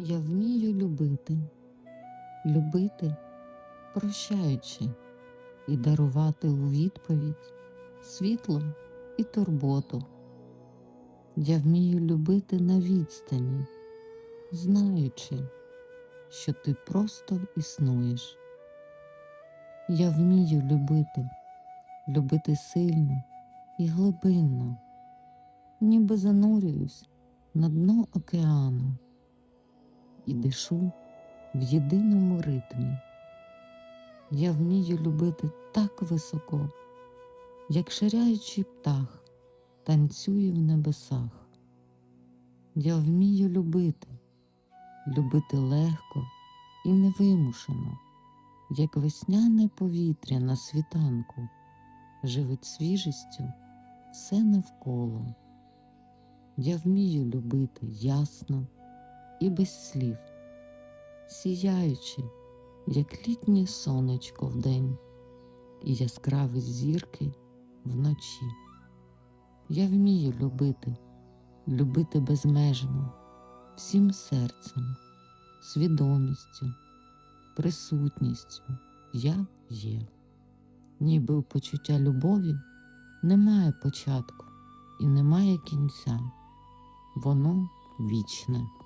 Я вмію любити, любити, прощаючи, і дарувати у відповідь світло і турботу. Я вмію любити на відстані, знаючи, що ти просто існуєш. Я вмію любити, любити сильно і глибинно, ніби занурююсь на дно океану і дишу в єдиному ритмі. Я вмію любити так високо, як ширяючий птах танцює в небесах. Я вмію любити, любити легко і невимушено, як весняне повітря на світанку живить свіжістю все навколо. Я вмію любити ясно і без слів, сіяючи, як літнє сонечко вдень і яскраві зірки вночі. Я вмію любити, любити безмежно, всім серцем, свідомістю, присутністю я є. Ніби у почуття любові немає початку і немає кінця, воно вічне.